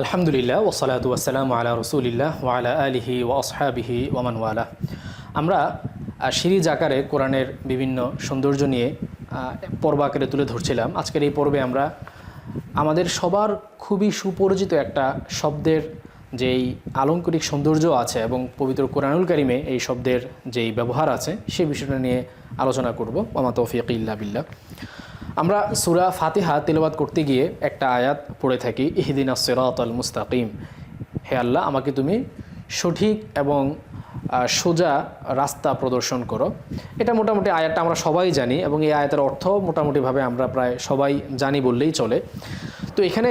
আলহামদুলিল্লাহ ওসালাত ওয়াসালাম আলা রসুলিল্লাহ ওয়ালা আলিহি ও আসহাবিহি ওমান ওয়ালা। আমরা সিরিজ আকারে কোরআনের বিভিন্ন সৌন্দর্য নিয়ে পর্ব আকারে তুলে ধরছিলাম। আজকের এই পর্বে আমরা আমাদের সবার খুবই সুপরিচিত একটা শব্দের যেই আলংকারিক সৌন্দর্য আছে এবং পবিত্র কোরআনুল কারিমে এই শব্দের যেই ব্যবহার আছে সেই বিষয়টা নিয়ে আলোচনা করব। ওমা তৌফিক ইল্লা বিল্লাহ। আমরা সুরা ফাতিহা তেলাবাদ করতে গিয়ে একটা আয়াত পড়ে থাকি, ইহদিন সিরাত আল মুস্তাকিম। হে আল্লাহ, আমাকে তুমি সঠিক এবং সোজা রাস্তা প্রদর্শন করো। এটা মোটামুটি আয়াতটা আমরা সবাই জানি এবং এই আয়াতের অর্থ মোটামুটিভাবে আমরা প্রায় সবাই জানি বললেই চলে। তো এখানে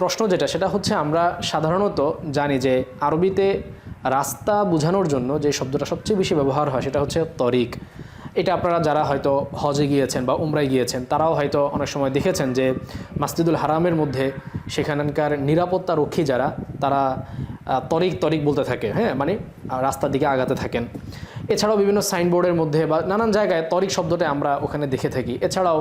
প্রশ্ন যেটা, সেটা হচ্ছে আমরা সাধারণত জানি যে আরবিতে রাস্তা বোঝানোর জন্য যে শব্দটা সবচেয়ে বেশি ব্যবহার হয়, সেটা হচ্ছে তরিক। এটা আপনারা যারা হয়তো হজে গিয়েছেন বা উমরায় গিয়েছেন, তারাও হয়তো অনেক সময় দেখেছেন যে মাসজিদুল হারামের মধ্যে সেখানকার নিরাপত্তা রক্ষী যারা, তারা তরিক তরিক বলতে থাকে হ্যাঁ? মানে রাস্তার দিকে আগাতে থাকেন। এছাড়াও বিভিন্ন সাইনবোর্ডের মধ্যে বা নানান জায়গায় তরিক শব্দটা আমরা ওখানে দেখে থাকি। এছাড়াও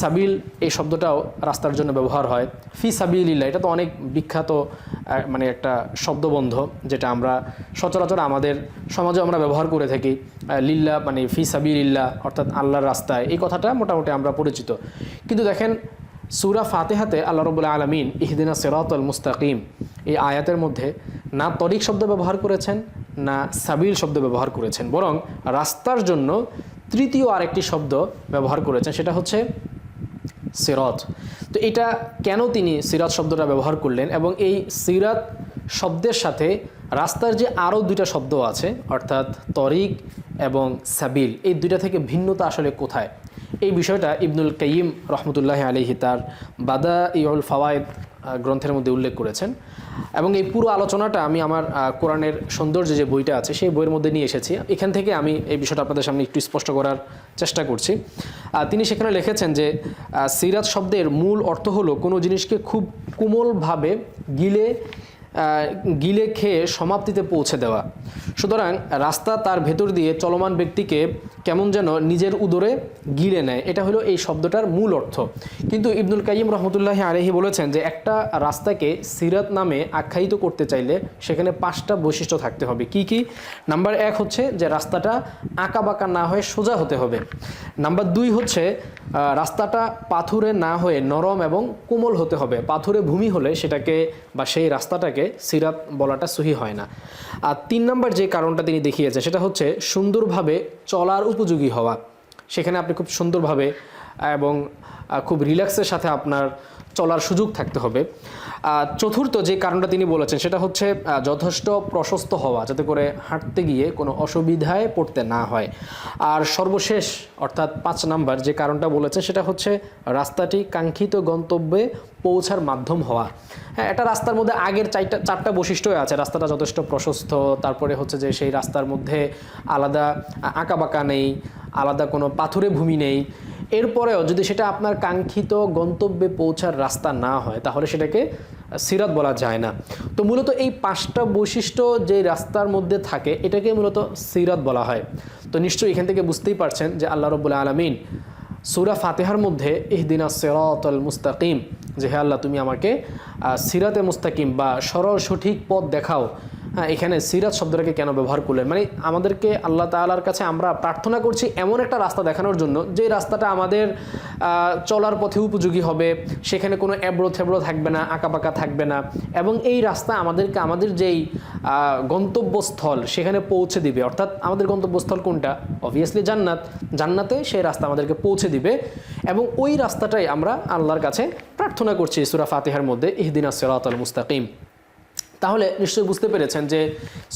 সাবিল এই শব্দটাও রাস্তার জন্য ব্যবহার হয়। ফি সাবিলিল্লাহ, এটা তো অনেক বিখ্যাত মানে একটা শব্দবন্ধ যেটা আমরা সচরাচর আমাদের সমাজে আমরা ব্যবহার করে থাকি। লিল্লা মানে ফি সাবিলিল্লাহ, অর্থাৎ আল্লাহর রাস্তায়। এই কথাটা মোটামুটি আমরা পরিচিত। কিন্তু দেখেন, সুরা ফাতেহাতে আল্লাহ রবুল্লা আলমিন, ইহদিনা সেরাতল মুস্তাকিম, এই আয়াতের মধ্যে না তরিক শব্দ ব্যবহার করেছেন না সাবিল শব্দ ব্যবহার করেছেন, বরং রাস্তার জন্য তৃতীয় আরেকটি শব্দ ব্যবহার করেছেন, সেটা হচ্ছে সিরত। তো এটা কেন তিনি সিরাত শব্দটা ব্যবহার করলেন এবং এই সিরাত শব্দের সাথে রাস্তার যে আরও দুইটা শব্দ আছে, অর্থাৎ তরিক এবং সাবিল, এই দুইটা থেকে ভিন্নতা আসলে কোথায়? এই বিষয়টা ইবনুল কাইম রহমতুল্লাহ আলিহি তার বাদা ইউল ফাওয়ায়দ গ্রন্থের মধ্যে উল্লেখ করেছেন। এবং এই পুরো আলোচনাটা আমি আমার কোরআনের সৌন্দর্য যে বইটা আছে, সেই বইয়ের মধ্যে নিয়ে এসেছি। এখান থেকে আমি এই বিষয়টা আপনাদের সামনে একটু স্পষ্ট করার চেষ্টা করছি। তিনি সেখানে লিখেছেন যে সিরাত শব্দের মূল অর্থ হলো কোনো জিনিসকে খুব কোমলভাবে গিলে গিলে খেয়ে সমাপ্তিতে পৌঁছে দেওয়া। সুতরাং রাস্তা তার ভেতর দিয়ে চলমান ব্যক্তিকে কেমন যেন নিজের উদরে গিলে নেয়। এটা হলো এই শব্দটার মূল অর্থ। কিন্তু ইবনুল কাইম রহমতুল্লাহ আলহি বলেছেন যে একটা রাস্তাকে সিরাত নামে আখ্যায়িত করতে চাইলে সেখানে পাঁচটা বৈশিষ্ট্য থাকতে হবে। কি কি? নাম্বার এক হচ্ছে যে রাস্তাটা আঁকা বাঁকা না হয়ে সোজা হতে হবে। নাম্বার দুই হচ্ছে রাস্তাটা পাথুরে না হয়ে নরম এবং কোমল হতে হবে। পাথুরে ভূমি হলে সেটাকে বা সেই রাস্তাটাকে সিরাত বলাটা সহি হয় না। আর তিন নম্বর যে কারণটা তিনি দেখিয়েছেন, সেটা হচ্ছে সুন্দরভাবে চলার উপযোগী হওয়া। সেখানে আপনি খুব সুন্দরভাবে এবং খুব রিল্যাক্সের সাথে আপনার চলার সুযোগ থাকতে হবে। চতুর্থ যে কারণটা তিনি বলেছেন সেটা হচ্ছে যথেষ্ট প্রশস্ত হওয়া, যাতে করে হাঁটতে গিয়ে কোনো অসুবিধায় পড়তে না হয়। আর সর্বশেষ, অর্থাৎ পাঁচ নাম্বার যে কারণটা বলেছে সেটা হচ্ছে, রাস্তাটি কাঙ্ক্ষিত গন্তব্যে পৌঁছার মাধ্যম হওয়া। হ্যাঁ একটা রাস্তার মধ্যে আগের চারটা চারটা বৈশিষ্ট্যই আছে। রাস্তাটা যথেষ্ট প্রশস্ত, তারপরে হচ্ছে যে সেই রাস্তার মধ্যে আলাদা আঁকা বাঁকা নেই, আলাদা কোনো পাথুরে ভূমি নেই। এরপরেও যদি সেটা আপনার কাঙ্ক্ষিত গন্তব্যে পৌঁছার রাস্তা না হয়, তাহলে সেটাকে সিরাত বলা যায় না। তো মূলত এই পাঁচটা বৈশিষ্ট্য যে রাস্তার মধ্যে থাকে, এটাকে মূলত সিরাত বলা হয়। তো নিশ্চয়ই এখান থেকে বুঝতেই পারছেন যে আল্লাহ রবুল্লা আলমিন সুরা ফাতেহার মধ্যে ইহদিনা সিরাতল মুস্তাকিম, যে হে আল্লাহ তুমি আমাকে সিরাতে মুস্তাকিম বা সরল সঠিক পথ দেখাও এখানে সিরাত শব্দটাকে কেন ব্যবহার করলেন? মানে আমাদেরকে আল্লাহ তাআলার কাছে আমরা প্রার্থনা করছি এমন একটা রাস্তা দেখানোর জন্য, যে রাস্তাটা আমাদের চলার পথে উপযোগী হবে, সেখানে কোনো এবড়ো থেবড়ো থাকবে না, আঁকাবাঁকা থাকবে না, এবং এই রাস্তা আমাদেরকে, আমাদের যেই গন্তব্যস্থল সেখানে পৌঁছে দিবে। অর্থাৎ আমাদের গন্তব্যস্থল কোনটা? অবভিয়াসলি জান্নাত। জান্নাতে সেই রাস্তা আমাদেরকে পৌঁছে দিবে, এবং ওই রাস্তাটাই আমরা আল্লাহর কাছে প্রার্থনা করছি সুরা ফাতিহার মধ্যে, ইহদিনা সিরাত আল মুস্তাকিম। তাহলে নিশ্চয়ই বুঝতে পেরেছেন যে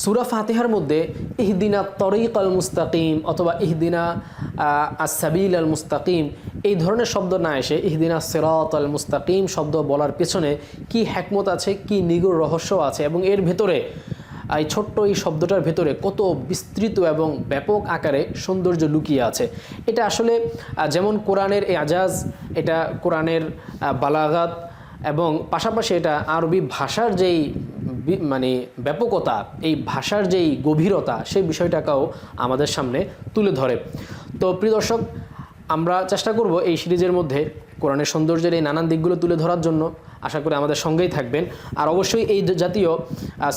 সুরা ফাতিহার মধ্যে ইহদিনা তরিক আল মুস্তাকিম অথবা ইহদিনা আসাবিল আল মুস্তাকিম, এই ধরনের শব্দ না এসে ইহদিনা সিরাত আল মুস্তাকিম শব্দ বলার পেছনে কি হ্যাকমত আছে, কি নিগুড় রহস্য আছে এবং এর ভেতরে এই ছোট্ট এই শব্দটার ভেতরে কত বিস্তৃত এবং ব্যাপক আকারে সৌন্দর্য লুকিয়ে আছে। এটা আসলে যেমন কোরআনের এই আজাজ, এটা কোরআনের বালাগাত এবং পাশাপাশি এটা আরবি ভাষার যেই মানে ব্যাপকতা, এই ভাষার যেই গভীরতা, সেই বিষয়টাকেও আমাদের সামনে তুলে ধরে। তো প্রিয় দর্শক, আমরা চেষ্টা করব এই সিরিজের মধ্যে কোরআনের সৌন্দর্যের এই নানান দিকগুলো তুলে ধরার জন্য। আশা করি আমাদের সঙ্গেই থাকবেন। আর অবশ্যই এই জাতীয়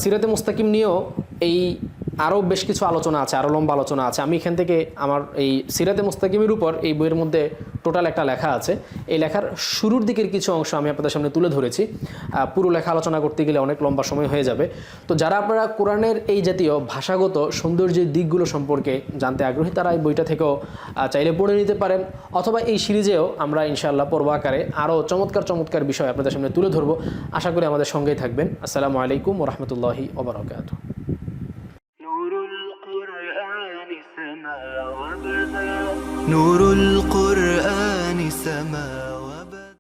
সিরাতে মুস্তাকিম নিয়েও এই আরও বেশ কিছু আলোচনা আছে, আরও লম্বা আলোচনা আছে। আমি এখান থেকে আমার এই সিরাতে মুস্তাকিমের উপর এই বইয়ের মধ্যে টোটাল একটা লেখা আছে। এই লেখার শুরুর দিকের কিছু অংশ আমি আপনাদের সামনে তুলে ধরেছি। পুরো লেখা আলোচনা করতে গেলে অনেক লম্বা সময় হয়ে যাবে। তো যারা আপনারা কোরআনের এই জাতীয় ভাষাগত সৌন্দর্যের দিকগুলো সম্পর্কে জানতে আগ্রহী, তারা এই বইটা থেকেও চাইলে পড়ে নিতে পারেন। অথবা এই সিরিজেও আমরা ইনশাআল্লাহ পর্ব আকারে আরও চমৎকার চমৎকার বিষয় আপনাদের সামনে তুলে ধরবো। আশা করি আমাদের সঙ্গেই থাকবেন। আসসালামু আলাইকুম রহমতুল্লাহি ওবরাকাতু نور القرآن سما